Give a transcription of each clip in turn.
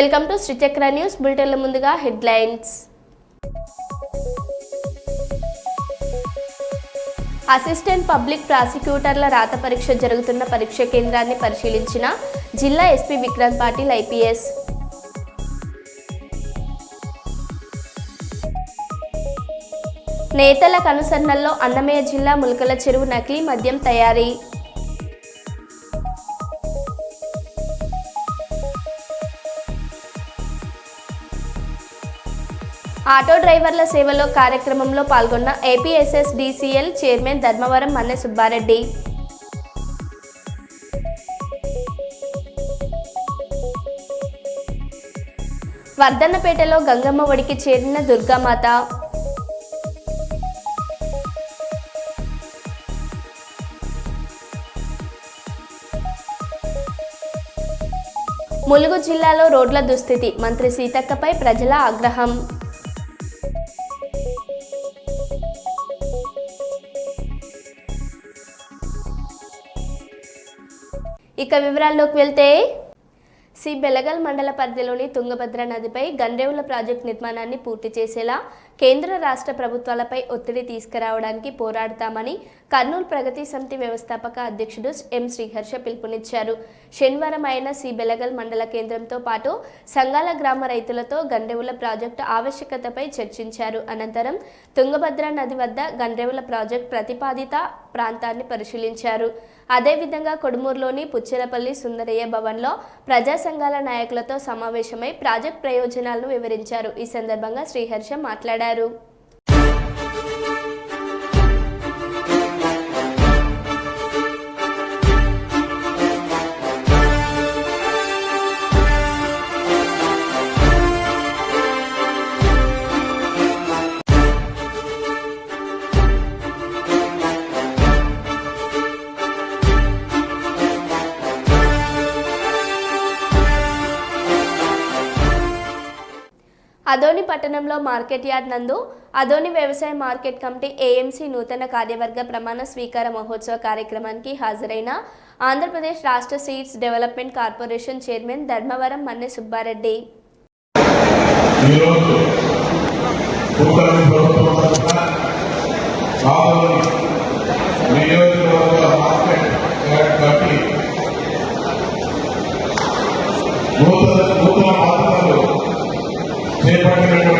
Welcome to Sri Chakra news బులెటిన్ల ముందుగా headlines. Assistant public ప్రాసిక్యూటర్ల రాత పరీక్ష జరుగుతున్న పరీక్ష కేంద్రాన్ని పరిశీలించిన జిల్లా ఎస్పీ విక్రాంత్ పాటిల్ ఐపీఎస్. నేతల కనుసన్నల్లో అన్నమయ్య జిల్లా ములకల చెరువు నకిలీ మద్యం తయారీ. ఆటో డ్రైవర్ల సేవలో కార్యక్రమంలో పాల్గొన్న APSS DCL chairman Dharmavaram Manne Subbareddy. వర్ధన్నపేటలో Gangamma ఒడికి చేరిన దుర్గామాత. ములుగు జిల్లాలో రోడ్ల దుస్థితి మంత్రి సీతక్కపై ప్రజల ఆగ్రహం. ఇక వివరాల్లోకి వెళ్తే సి బెలగల్ మండల పరిధిలోని తుంగభద్ర నదిపై గండ్రేవుల ప్రాజెక్టు నిర్మాణాన్ని పూర్తి చేసేలా కేంద్ర రాష్ట్ర ప్రభుత్వాలపై ఒత్తిడి తీసుకురావడానికి పోరాడతామని కర్నూలు ప్రగతి సమితి వ్యవస్థాపక అధ్యక్షుడు ఎం శ్రీహర్ష పిలుపునిచ్చారు. శనివారం ఆయన సి బెలగల్ మండల కేంద్రంతో పాటు సంగాల గ్రామ రైతులతో గండ్రేవుల ప్రాజెక్టు ఆవశ్యకతపై చర్చించారు. అనంతరం తుంగభద్ర నది వద్ద గండ్రేవుల ప్రాజెక్టు ప్రతిపాదిత ప్రాంతాన్ని పరిశీలించారు. అదేవిధంగా కొడుమూరులోని పుచ్చిరపల్లి సుందరయ్య భవన్లో ప్రజా సంఘాల నాయకులతో సమావేశమై ప్రాజెక్ట్ ప్రయోజనాలను వివరించారు. ఈ సందర్భంగా శ్రీహర్ష మాట్లాడారు. పట్టణంలో మార్కెట్ యార్డ్ నందు అదోని వ్యవసాయ మార్కెట్ కమిటీ ఏఎంసీ నూతన కార్యవర్గ ప్రమాణ స్వీకార మహోత్సవ కార్యక్రమానికి హాజరైన ఆంధ్రప్రదేశ్ రాష్ట్ర seeds development corporation chairman Dharmavaram Manne Subbareddy. ఈరోజు ప్రభుత్వం departamento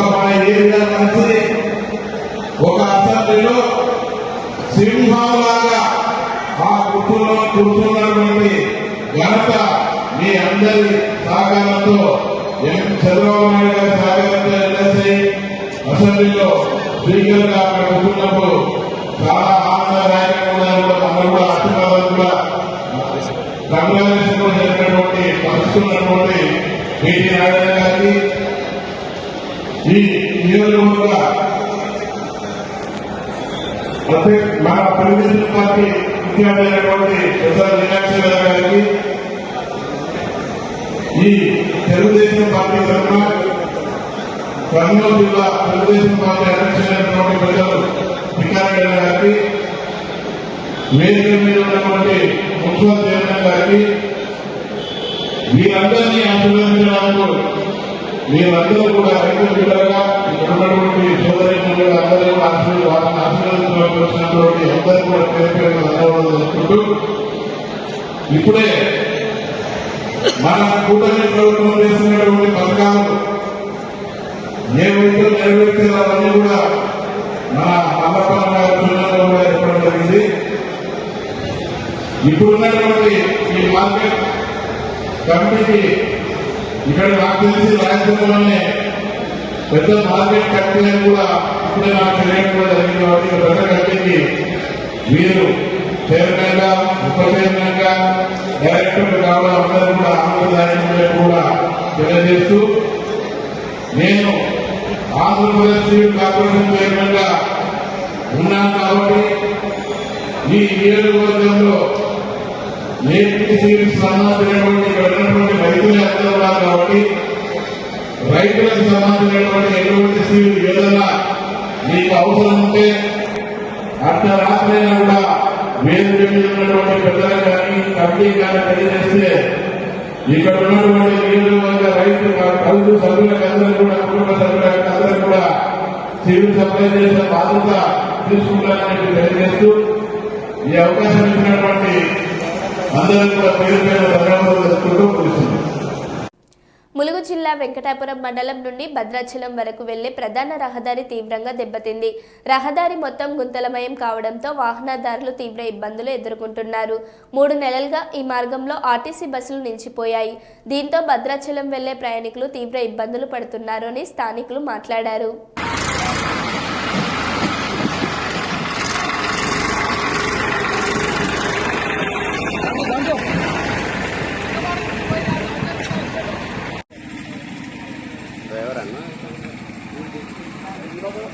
ఒక మన ఏరియా మంచిది ఒక అసెంబ్లీలో సింహంలాగా ఆ కుటుంబం కూర్చున్నటువంటి ఘనత మీ అందరి సహకారంతో ఎం చంద్రబాబు నాయుడు గారి సహకారంతో ఎన్ఎస్ఐ అసెంబ్లీలో స్పీకర్గా అక్కడ కూర్చున్నప్పుడు చాలా ఆనందదాయకంగా అందరూ కూడా ఆశీర్వాదాలు కూడా బంగ్లాదేశ్ జరిగినటువంటి పరిస్థితున్నటువంటి బీటీ గారికి నియోజకవర్గ మన తెలుగుదేశం పార్టీ ముఖ్యమంత్రి అయినటువంటి మీనాక్షి గారికి ఈ తెలుగుదేశం పార్టీ తరఫున కర్నూలు జిల్లా తెలుగుదేశం పార్టీ అధ్యక్షులైనటువంటి ప్రజలు గారికి వేదిక మీద ఉన్నటువంటి గారికి మీరందరినీ ఆశీర్వదించడానికి మీరందరూ కూడా రైతు బిడ్డలుగా ఉన్నటువంటి సోదరి అందరూ కూడా వారిని అందరూ కూడా పేరు పేరు ధన్యవాదాలు ఇప్పుడే మన కూటమి ప్రభుత్వం చేస్తున్నటువంటి పథకాలు ఏవైతే నెరవేర్చే అవన్నీ కూడా మన మల్లపల్లి జిల్లాలో కూడా ఏర్పడడం జరిగింది. ఇప్పుడున్నటువంటి ఈ మార్కెట్ కమిటీకి ఇక్కడ నాకు తెలిసి రాయలసీమలోనే పెద్ద మార్కెట్ కట్టి కూడా ఇప్పుడే నాకు తెలియడం కూడా జరిగింది కాబట్టి పెద్ద కట్టికి మీరు చైర్మన్గా ఉప చైర్మన్గా డైరెక్టర్ కావడం అందరూ కూడా ఆనందదాయకమే కూడా తెలియజేస్తూ నేను ఆంధ్రప్రదేశ్ సివిల్ కార్పొరేషన్ చైర్మన్గా ఉన్నాను కాబట్టి ఈ నియోజకవర్గంలో ఏపీసీకి సంబంధించినటువంటి ఇక్కడ ఉన్నటువంటి రైతులే అందరూ ఉన్నారు కాబట్టి రైతులకు సంబంధించినటువంటి ఎటువంటి స్కీములు ఏదైనా మీకు అవసరం ఉంటే అర్ధరాత్రి అయినా కూడా వేరు మీద ఉన్నటువంటి పెద్దలకు కానీ కమిటీ కానీ తెలియజేస్తే ఇక్కడ ఉన్నటువంటి నియోజకవర్గ రైతులు కలుగు సభ్యులకు అందరూ కూడా కుటుంబ సభ్యులకు అందరూ కూడా సివిల్ సప్లై చేసే బాధ్యత తీసుకుంటారని తెలియజేస్తూ ఈ అవకాశం ఇచ్చినటువంటి అందరూ కూడా పేరు పేరు ధన్యవాదాలు తెలుసుకుంటూ కూర్చున్నాం ములుగు జిల్లా వెంకటాపురం మండలం నుండి భద్రాచలం వరకు వెళ్ళే ప్రధాన రహదారి తీవ్రంగా దెబ్బతింది. రహదారి మొత్తం గుంతలమయం కావడంతో వాహనదారులు తీవ్ర ఇబ్బందులు ఎదుర్కొంటున్నారు. మూడు నెలలుగా ఈ మార్గంలో ఆర్టీసీ బస్సులు నిలిచిపోయాయి. దీంతో భద్రాచలం వెళ్ళే ప్రయాణికులు తీవ్ర ఇబ్బందులు పడుతున్నారు అని స్థానికులు మాట్లాడారు.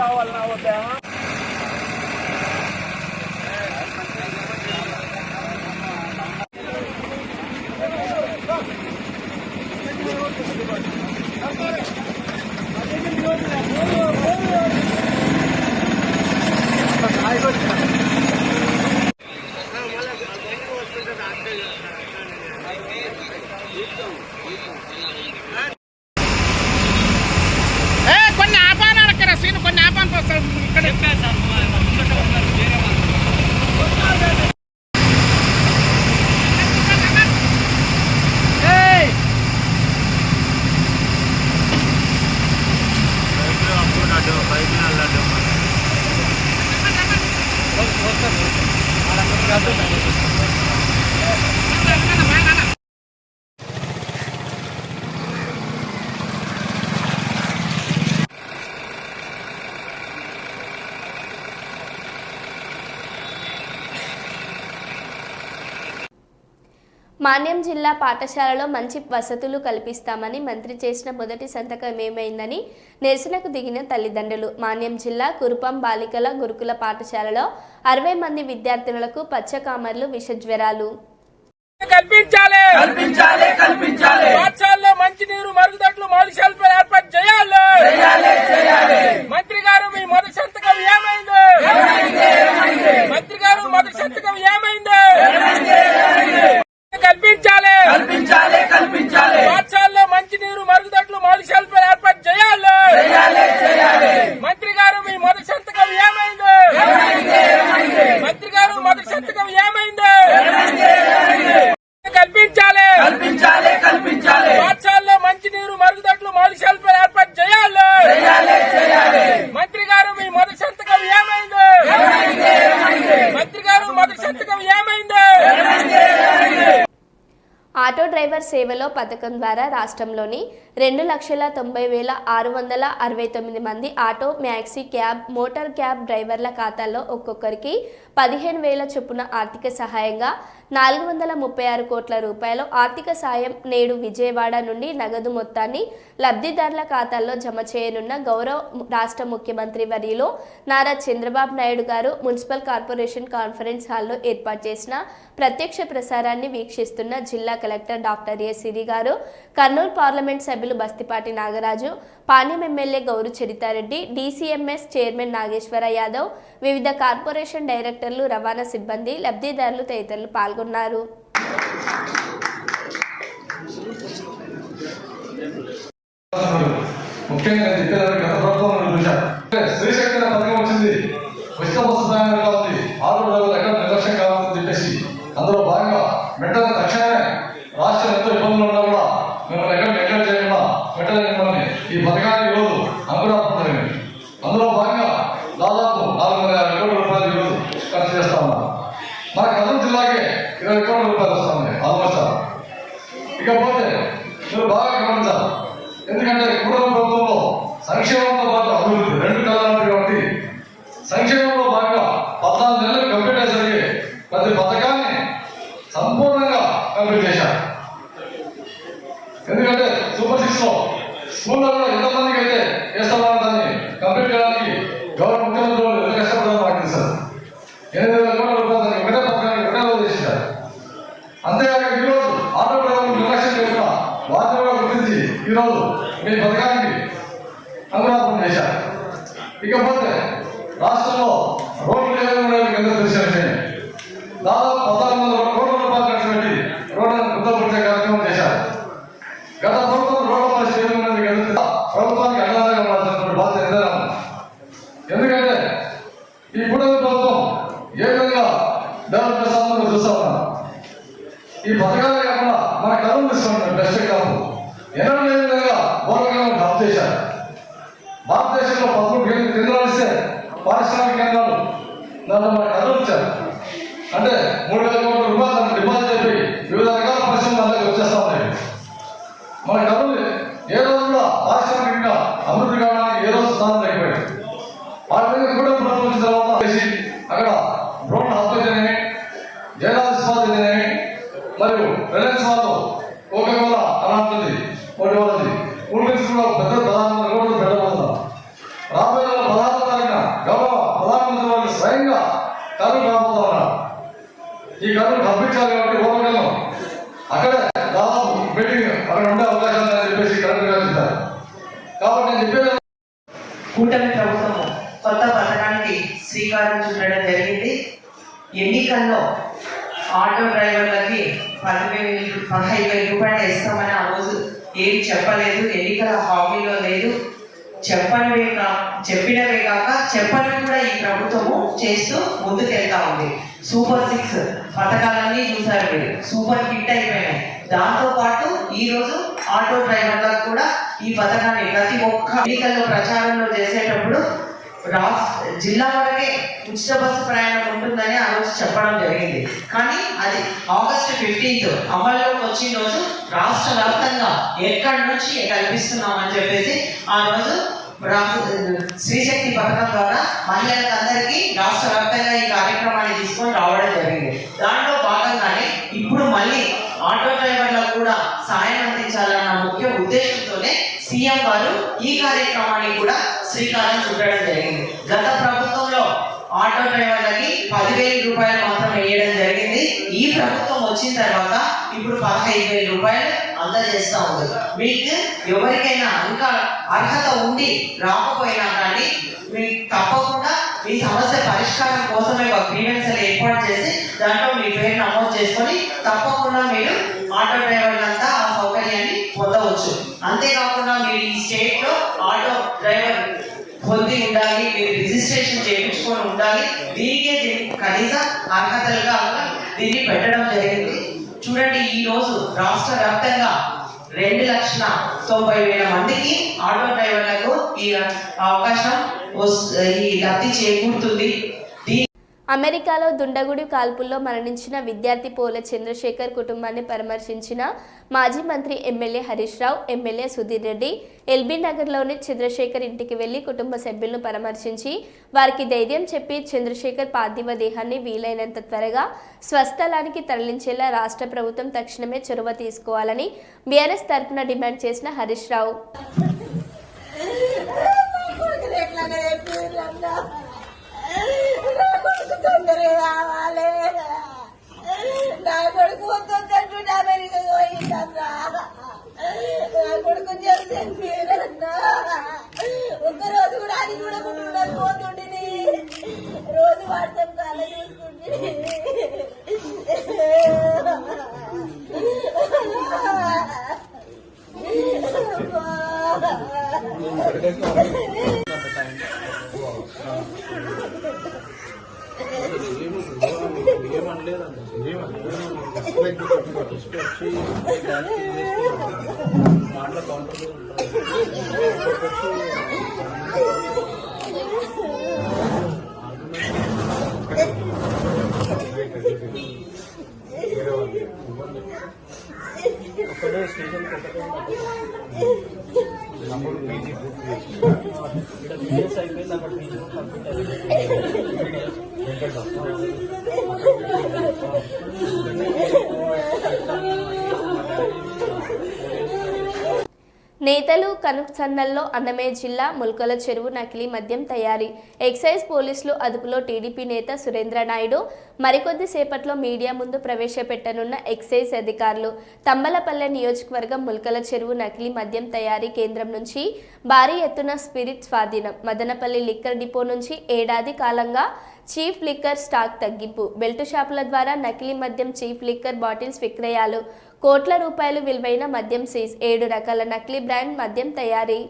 పని కావాలన్నా వద్దా? ఏ మాన్యం జిల్లా పాఠశాలలో మంచి వసతులు కల్పిస్తామని మంత్రి చేసిన మొదటి సంతకం ఏమైందని నిరసనకు దిగిన తల్లిదండ్రులు. మాన్యం జిల్లా కురుపం బాలికల గురుకుల పాఠశాలలో అరవై మంది విద్యార్థినులకు పచ్చకామర్లు విషజ్వరాలు. కల్పించాలి! కల్పించాలి కల్పించాలి! పాఠశాలలో మంచి నీరు మరుగుదొడ్లు మౌలిక సదుపాయాలు ఏర్పాటు చేయాలి! మంత్రి గారు మీ మొదటి సంతకం ఏమైంది? మంత్రి గారు మొదటి సంతకం ఏమైంది? కల్పించాలి. కల్పించాలి కల్పించాలి. పాఠశాలలో మంచి నీరు మరుగుదొడ్లు మౌలిక సదుపాయాలు ఏర్పాటు చేయాలి. మంత్రి గారు మీ మొదటి సంతకం ఏమైంది మంత్రి గారు మొదటి సంతకం ఏమైంది కల్పించాలి కల్పించాలి కల్పించాలి పాఠశాలలో మంచి నీరు మరుగుదొడ్లు మౌలిక సదుపాయాలు ఏర్పాటు చేయాలి మంత్రి గారు మీ మొదటి సంతకం ఏమైంది మంత్రి గారు మొదటి సంతకం ఏమైంది ఆటో డ్రైవర్ సేవలో పథకం ద్వారా రాష్ట్రంలోని రెండు లక్షల తొంభై వేల ఆరు వందల అరవై తొమ్మిది మంది auto maxi cab motor cab డ్రైవర్ల ఖాతాల్లో ఒక్కొక్కరికి పదిహేను వేల చొప్పున ఆర్థిక సహాయంగా నాలుగు వందల ముప్పై ఆరు కోట్ల రూపాయలు ఆర్థిక సాయం నేడు విజయవాడ నుండి నగదు మొత్తాన్ని లబ్ధిదారుల ఖాతాల్లో జమ చేయనున్న గౌరవ రాష్ట్ర ముఖ్యమంత్రి వరిలో నారా చంద్రబాబు నాయుడు గారు మున్సిపల్ కార్పొరేషన్ కాన్ఫరెన్స్ హాల్లో ఏర్పాటు చేసిన ప్రత్యక్ష ప్రసారాన్ని వీక్షిస్తున్న జిల్లా కలెక్టర్ డాక్టర్ ఏ సిరి గారు కర్నూలు పార్లమెంట్ సభ్యులు Bastipati Nagaraju Palem MLA Gouru Charithareddy DCMS chairman Nageswara Yadav వివిధ కార్పొరేషన్ డైరెక్టర్లు రవాణా సిబ్బంది లబ్ధిదారులు తదితరులు పాల్గొన్నారు. ముఖ్యంగా గత ప్రభుత్వం పథకం వచ్చింది. బస్సు ఆరు చేసి అక్కడ డ్రోన్ హబ్ అయితేనేమి మరియు రిలయన్స్ వాళ్ళు కోకా అలాంటిది ఒకటి వాళ్ళది. కూల్ డ్రింక్స్ కూడా ప్రధానమంత్రి కూడా పెట్టబోతున్నారు రాబోయే నెల పదహారు తారీఖున గౌరవ ప్రధానమంత్రి వారు స్వయంగా కరువు రాబోతా ఉన్నారు ఈ కరువు తప్పించాలి కాబట్టి ఓపెన్ అక్కడే దాదాపు మీటింగ్ అక్కడ ఉండే అవకాశాలు ఉన్నాయని చెప్పేసి కరెక్ట్గా చెప్పారు కాబట్టి నేను చెప్పేది కూటమి ప్రభుత్వం కొత్త పథకానికి శ్రీకారం చుట్టడం జరిగింది ఎన్నికల్లో ఆటో డ్రైవర్లకి పదివేలు పదహైదు వేల రూపాయలు ఇస్తామని ఆ రోజు ఏం చెప్పలేదు. ఎన్నికల హామీలో లేదు. చెప్పనివే కా చెప్పినవే కాక చెప్పని కూడా ఈ ప్రభుత్వము చేస్తూ ముందుకెళ్తా ఉంది. సూపర్ సిక్స్ పథకాలన్నీ చూసారు మీరు. సూపర్ హిట్ అయిపోయినాయి. దాంతో పాటు ఈ రోజు ఆటో డ్రైవర్లకు కూడా ఈ పథకాన్ని ప్రతి ఒక్క ఎన్నికల్లో ప్రచారంలో చేసేటప్పుడు రాష్ట్ర జిల్లా వరకే ఉచిత బస్సు ప్రయాణం ఉంటుందని ఆ రోజు చెప్పడం జరిగింది. కానీ అది ఆగస్టు ఫిఫ్టీన్త్ అమల్లోకి వచ్చిన రోజు రాష్ట్ర వ్యాప్తంగా ఎక్కడి నుంచి కల్పిస్తున్నామని చెప్పేసి ఆ రోజు శ్రీశక్తి పథకం ద్వారా మహిళలకు అందరికీ రాష్ట్ర వ్యాప్తంగా ఈ కార్యక్రమాన్ని తీసుకొని రావడం జరిగింది. దాంట్లో భాగంగానే ఇప్పుడు మళ్ళీ ఆటో డ్రైవర్లకు కూడా సాయం అందించాలన్న ముఖ్య ఉద్దేశంతోనే సీఎం గారు ఈ కార్యక్రమాన్ని కూడా శ్రీకారం చుట్టడం జరిగింది. గత ప్రభుత్వంలో ఆటో డ్రైవర్లకి పదివేల రూపాయలు మాత్రం వేయడం జరిగింది. ఈ ప్రభుత్వం వచ్చిన తర్వాత ఇప్పుడు పదహైదు వేల రూపాయలు అందజేస్తా ఉంది. మీకు ఎవరికైనా ఇంకా అర్హత ఉండి రాకపోయినా కానీ మీకు తప్పకుండా మీ సమస్య పరిష్కారం కోసమే ఒక గ్రీవెన్స్ ఏర్పాటు చేసి దాంట్లో మీ పేరు నమోదు చేసుకొని తప్పకుండా మీరు ఆటో డ్రైవర్లంతా పొందవచ్చు. అంతేకాకుండా మీరు ఈ స్టేట్లో ఆటో డ్రైవర్ పొంది ఉండాలి మీరు రిజిస్ట్రేషన్ చేయించుకొని ఉండాలి. దీనికే దీనికి కనీస అర్హతలుగా దీన్ని పెట్టడం జరిగింది. చూడండి ఈ రోజు రాష్ట్ర వ్యాప్తంగా రెండు లక్షల తొంభై వేల మందికి ఆటో డ్రైవర్లకు ఈ అవకాశం ఈ లబ్ధి చేకూరుతుంది. అమెరికాలో దుండగుడి కాల్పుల్లో మరణించిన విద్యార్థి పోల చంద్రశేఖర్ కుటుంబాన్ని పరామర్శించిన మాజీ మంత్రి MLA Harish Rao MLA Sudheer Reddy LB నగర్లోని చంద్రశేఖర్ ఇంటికి వెళ్ళి కుటుంబ సభ్యులను పరామర్శించి వారికి ధైర్యం చెప్పి చంద్రశేఖర్ పార్థివ దేహాన్ని వీలైనంత త్వరగా స్వస్థలానికి తరలించేలా రాష్ట్ర ప్రభుత్వం తక్షణమే చొరవ తీసుకోవాలని బీఆర్ఎస్ తరపున డిమాండ్ చేసిన హరీష్ రావు. తొందరగా కావాలి నా కొడుకు తొందర అమెరికా పోయిందన్నా నా కొడుకు చనిపోయినన్నా ఒక్క రోజు కూడా అది కూడా పోతుండి రోజు వాడతాం కాళ్ళ చూసుకుంటుంది इसको अच्छी मामला काउंटर ఒకటే స్టేషన్ నమ్మడు పీజీ పూర్తి ఇక్కడ బిఎస్ అయిపోయింది అక్కడ పీజీ కంప్లీట్ అయిపోయింది నేతలు కనుసన్నల్లో అన్నమయ్య జిల్లా ముల్కల చెరువు నకిలీ మద్యం తయారీ. ఎక్సైజ్ పోలీసులు అదుపులో టీడీపీ నేత సురేంద్ర నాయుడు మరికొద్ది సేపట్లో మీడియా ముందు ప్రవేశపెట్టనున్న ఎక్సైజ్ అధికారులు. తంబలపల్లె నియోజకవర్గం ముల్కల చెరువు నకిలీ మద్యం తయారీ కేంద్రం నుంచి భారీ ఎత్తున స్పిరిట్ స్వాధీనం. మదనపల్లి లిక్కర్ డిపో నుంచి ఏడాది కాలంగా చీఫ్ లిక్కర్ స్టాక్ తగ్గింపు. బెల్ట్ షాపుల ద్వారా నకిలీ మద్యం చీఫ్ లిక్కర్ బాటిల్స్ విక్రయాలు. కోట్ల రూపాయలు విలువైన మద్యం సీజ్. ఏడు రకాల నకిలీ బ్రాండ్ మద్యం తయారీ.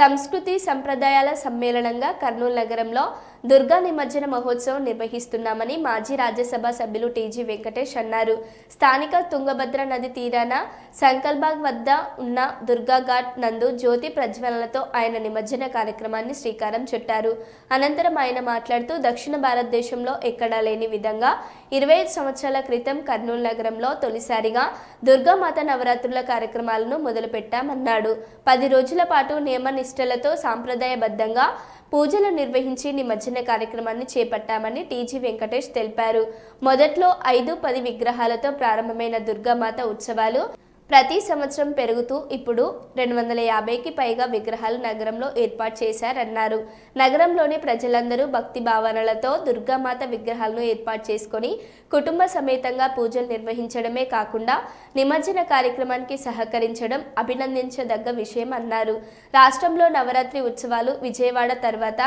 సంస్కృతి సంప్రదాయాల సమ్మేళనంగా కర్నూలు నగరంలో దుర్గా నిమజ్జన మహోత్సవం నిర్వహిస్తున్నామని మాజీ రాజ్యసభ సభ్యులు టీజీ వెంకటేష్ అన్నారు. స్థానిక తుంగభద్ర నది తీరాన సంకల్బాగ్ వద్ద ఉన్న దుర్గా ఘాట్ నందు జ్యోతి ప్రజ్వలనతో ఆయన నిమజ్జన కార్యక్రమాన్ని శ్రీకారం చుట్టారు. అనంతరం ఆయన మాట్లాడుతూ దక్షిణ భారతదేశంలో ఎక్కడా లేని విధంగా ఇరవై ఐదు సంవత్సరాల క్రితం కర్నూలు నగరంలో తొలిసారిగా దుర్గామాత నవరాత్రుల కార్యక్రమాలను మొదలుపెట్టామన్నాడు. పది రోజుల పాటు నియమ నిష్టలతో సాంప్రదాయబద్ధంగా పూజలు నిర్వహించి నిమజ్జన కార్యక్రమాన్ని చేపట్టామని టీజీ వెంకటేష్ తెలిపారు. మొదట్లో ఐదు పది విగ్రహాలతో ప్రారంభమైన దుర్గామాత ఉత్సవాలు ప్రతి సంవత్సరం పెరుగుతూ ఇప్పుడు రెండు వందల యాభైకి పైగా విగ్రహాలు నగరంలో ఏర్పాటు చేశారన్నారు. నగరంలోని ప్రజలందరూ భక్తి భావనలతో దుర్గామాత విగ్రహాలను ఏర్పాటు చేసుకొని కుటుంబ సమేతంగా పూజలు నిర్వహించడమే కాకుండా నిమజ్జన కార్యక్రమానికి సహకరించడం అభినందించదగ్గ విషయం అన్నారు. రాష్ట్రంలో నవరాత్రి ఉత్సవాలు విజయవాడ తర్వాత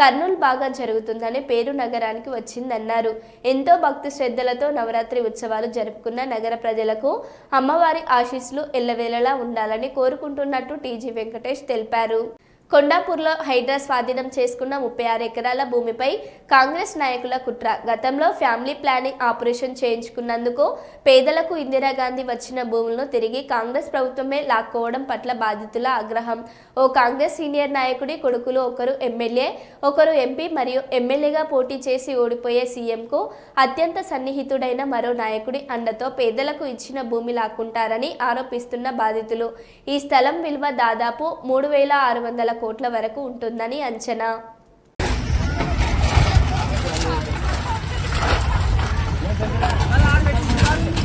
కర్నూలు బాగా జరుగుతుందని పేరు నగరానికి వచ్చిందన్నారు. ఎంతో భక్తి శ్రద్ధలతో నవరాత్రి ఉత్సవాలు జరుపుకున్న నగర ప్రజలకు అమ్మవారి ఆశీస్సులు ఎల్లవేళలా ఉండాలని కోరుకుంటున్నట్టు టీజీ వెంకటేష్ తెలిపారు. కొండాపూర్లో హైడ్రా స్వాధీనం చేసుకున్న ముప్పై ఆరు ఎకరాల భూమిపై కాంగ్రెస్ నాయకుల కుట్ర. గతంలో ఫ్యామిలీ ప్లానింగ్ ఆపరేషన్ చేయించుకున్నందుకు పేదలకు ఇందిరాగాంధీ వచ్చిన భూములను తిరిగి కాంగ్రెస్ ప్రభుత్వమే లాక్కోవడం పట్ల బాధితుల ఆగ్రహం. ఓ కాంగ్రెస్ సీనియర్ నాయకుడి కొడుకులు ఒకరు ఎమ్మెల్యే ఒకరు ఎంపీ మరియు ఎమ్మెల్యేగా పోటీ చేసి ఓడిపోయే సీఎంకు అత్యంత సన్నిహితుడైన మరో నాయకుడి అండతో పేదలకు ఇచ్చిన భూమి లాక్కుంటారని ఆరోపిస్తున్న బాధితులు. ఈ స్థలం విలువ దాదాపు మూడు వేల ఆరు వందల కోట్ల వరకు ఉంటుందని అంచనా.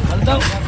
భారత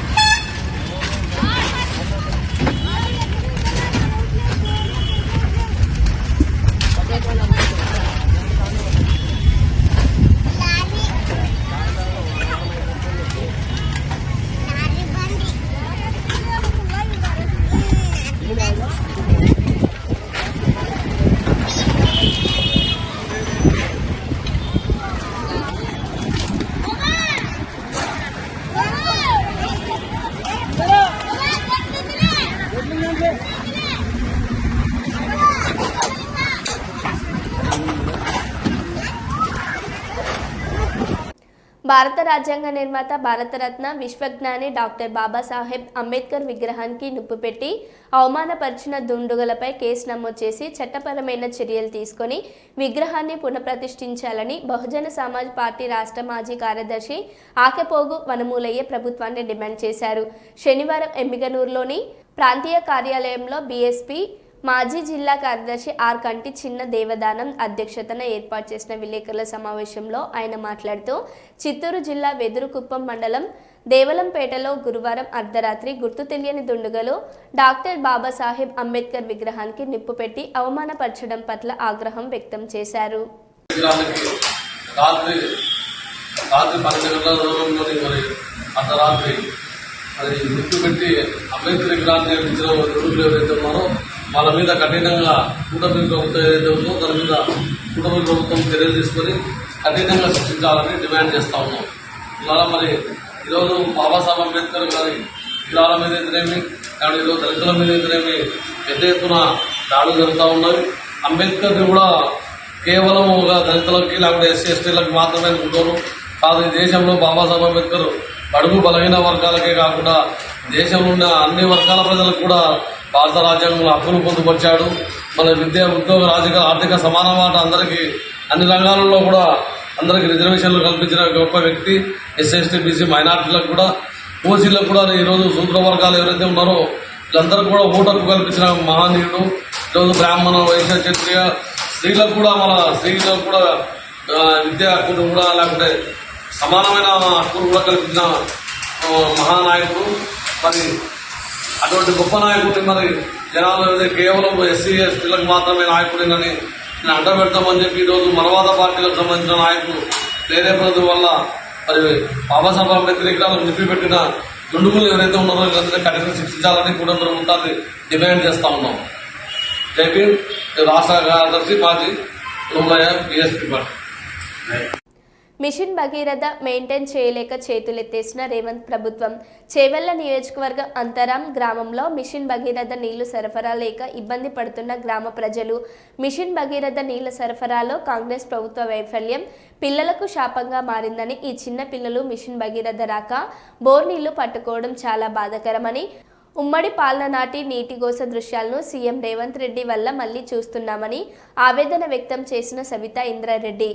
రాజ్యాంగ నిర్మాత భారతరత్న విశ్వజ్ఞాని డాక్టర్ బాబాసాహెబ్ అంబేద్కర్ విగ్రహానికి నిప్పు పెట్టి అవమానపరిచిన దుండుగలపై కేసు నమోదు చేసి చట్టపరమైన చర్యలు తీసుకొని విగ్రహాన్ని పునఃప్రతిష్ఠించాలని బహుజన సమాజ్ పార్టీ రాష్ట్ర మాజీ కార్యదర్శి ఆకెపోగు వనమూలయ్య ప్రభుత్వాన్ని డిమాండ్ చేశారు. శనివారం ఎమ్మిగనూరులోని ప్రాంతీయ కార్యాలయంలో బీఎస్పీ మాజీ జిల్లా కార్యదర్శి ఆర్ కంటి చిన్న దేవదానం అధ్యక్షతన ఏర్పాటు చేసిన విలేకరుల సమావేశంలో ఆయన మాట్లాడుతూ చిత్తూరు జిల్లా వెదురుకుప్పం మండలం దేవలంపేటలో గురువారం అర్ధరాత్రి గుర్తు తెలియని దుండుగలు డాక్టర్ బాబాసాహెబ్ అంబేద్కర్ విగ్రహానికి నిప్పు పెట్టి అవమానపరచడం పట్ల ఆగ్రహం వ్యక్తం చేశారు. అర్ధరాత్రి మరి పెట్టి అంబేద్కర్ విగ్రహాన్ని నిర్మించిన ఎవరైతే ఉన్నారో వాళ్ళ మీద కఠినంగా కూటమి ప్రభుత్వం ఏదైతే ఉందో దాని మీద కూటమి ప్రభుత్వం చర్యలు తీసుకొని కఠినంగా శిక్షించాలని డిమాండ్ చేస్తూ ఉన్నాం. ఇలా మరి ఈరోజు బాబాసాహెబ్ అంబేద్కర్ గారి విగ్రహాల మీద ఎదురేమి కానీ ఈరోజు దళితుల మీద ఎదురేమి పెద్ద ఎత్తున దాడులు జరుగుతూ ఉన్నాయి అంబేద్కర్ని కూడా కేవలం ఒక దళితులకి లేకపోతే ఎస్సీ ఎస్టీలకు మాత్రమే ఉంటారు కాదు ఈ దేశంలో బాబాసాహెబ్ అంబేద్కర్ బడుగు బలహీన వర్గాలకే కాకుండా దేశంలో ఉన్న అన్ని వర్గాల ప్రజలకు కూడా భారత రాజ్యాంగంలో హక్కులు పొందుపరిచాడు. మన విద్య ఉద్యోగ రాజకీయ ఆర్థిక సమాన మాట అందరికీ అన్ని రంగాలలో కూడా అందరికీ రిజర్వేషన్లు కల్పించిన గొప్ప వ్యక్తి ఎస్సీ ఎస్టీ బీసీ మైనార్టీలకు కూడా ఓసీలకు కూడా ఈరోజు శూద్ర వర్గాలు ఎవరైతే ఉన్నారో వీళ్ళందరూ కూడా ఓటర్కు కల్పించిన మహనీయుడు ఈరోజు బ్రాహ్మణ వైశ్య క్షత్రియ స్త్రీలకు కూడా మన స్త్రీలకు కూడా విద్యా హక్కులు కూడా లేకుంటే సమానమైన హక్కులు కూడా కల్పించిన మహానాయకుడు. మరి అటువంటి గొప్ప నాయకుడిని మరి జనాలు కేవలం ఎస్సీ ఎస్టీలకు మాత్రమే నాయకుడినని నేను అండబెడతామని చెప్పి ఈరోజు మనవాద పార్టీలకు సంబంధించిన నాయకులు ప్రేరేపణ వల్ల మరి బాబాసాహెబ్ అంబేద్కర్ నిప్పిపెట్టిన పెట్టిన దుండుగులు ఎవరైతే ఉన్నారో వీళ్ళందరినీ కఠిన శిక్షించాలని కూడా ప్రభుత్వాన్ని డిమాండ్ చేస్తా ఉన్నాం. జైపీ రాష్ట్ర కార్యదర్శి మాజీ Ummaiah BSP party. Mission Bhagiratha maintain చేయలేక చేతులెత్తేసిన రేవంత్ ప్రభుత్వం చేవెళ్ళ నియోజకవర్గం అంతరాం గ్రామంలో మిషన్ భగీరథ నీళ్ళు సరఫరా లేక ఇబ్బంది పడుతున్న గ్రామ ప్రజలు మిషన్ భగీరథ నీళ్ళ సరఫరాలో కాంగ్రెస్ ప్రభుత్వ వైఫల్యం పిల్లలకు శాపంగా మారిందని ఈ చిన్న పిల్లలు మిషన్ భగీరథ రాక బోర్ నీళ్ళు పట్టుకోవడం చాలా బాధాకరమని ఉమ్మడి పాలన నాటి నీటిగోస దృశ్యాలను సీఎం రేవంత్ రెడ్డి వల్ల మళ్ళీ చూస్తున్నామని ఆవేదన వ్యక్తం చేసిన సవితా ఇంద్రారెడ్డి.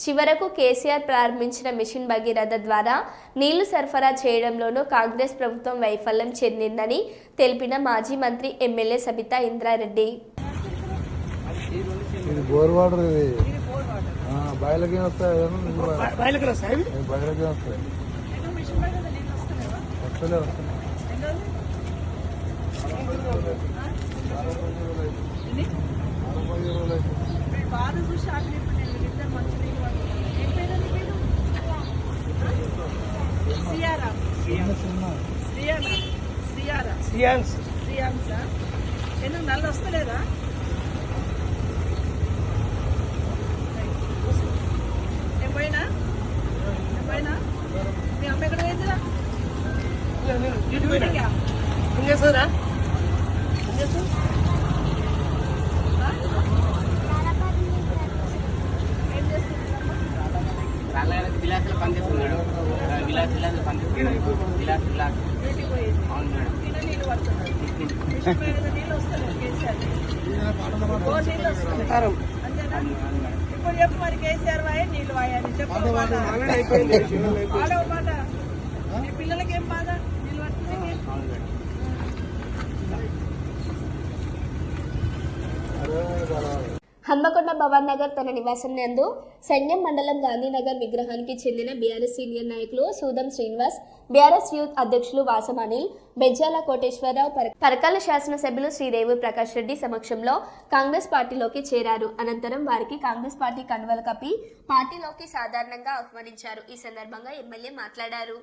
చివరకు కేసీఆర్ ప్రారంభించిన మిషన్ భగీరథ ద్వారా నీళ్ళు సరఫరా చేయడంలోనూ కాంగ్రెస్ ప్రభుత్వం వైఫల్యం చెందిందని తెలిపిన మాజీ మంత్రి ఎమ్మెల్యే సబితా ఇంద్రారెడ్డి. ఇది బోర్ వాటర్ ఎందుకు నల్ల వస్తలేదా నేను పోయినా నేను పోయినా మీ అమ్మ ఎక్కడ పోయిందిరా డ్యూటీకా? ఏం చేస్తావు? ఆ? ఏం చేస్తున్నావు? విలాసులు పనిచేస్తున్నాడు విలాస్ విలాస్ పనిచేస్తున్నాడు విలాస్ విలాస్ డ్యూటీ పోయింది అవును మేడం తిన నీళ్ళు పడుతున్నాడు మిషన్ మీద నీళ్ళు వస్తలేదు కేసీఆర్ బోర్ నీళ్ళు వస్తలేదు అంతేనా ఇప్పుడు చెప్పు మరి కేసీఆర్ వాయే నీళ్ళు వాయని చెప్పు మాట వాడవ మాట నీ పిల్లలకి ఏం బాధ నీళ్ళు పట్టుకునే హన్మకొండ భవన్ నగర్ తన నివాసం నందు సైన్యం మండలం గాంధీనగర్ విగ్రహానికి చెందిన బీఆర్ఎస్ సీనియర్ నాయకులు సూదం శ్రీనివాస్ బీఆర్ఎస్ యూత్ అధ్యక్షులు వాసం అనిల్ బెజ్జాల కోటేశ్వరరావు పర- పరకాల శాసనసభ్యులు శ్రీదేవి ప్రకాష్ రెడ్డి సమక్షంలో కాంగ్రెస్ పార్టీలోకి చేరారు. అనంతరం వారికి కాంగ్రెస్ పార్టీ కండువలు కప్పి పార్టీలోకి సాధారణంగా ఆహ్వానించారు. ఈ సందర్భంగా ఎమ్మెల్యే మాట్లాడారు.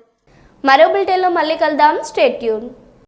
మరో బులెటిన్లో మళ్ళీ కలుద్దాం. Stay tuned.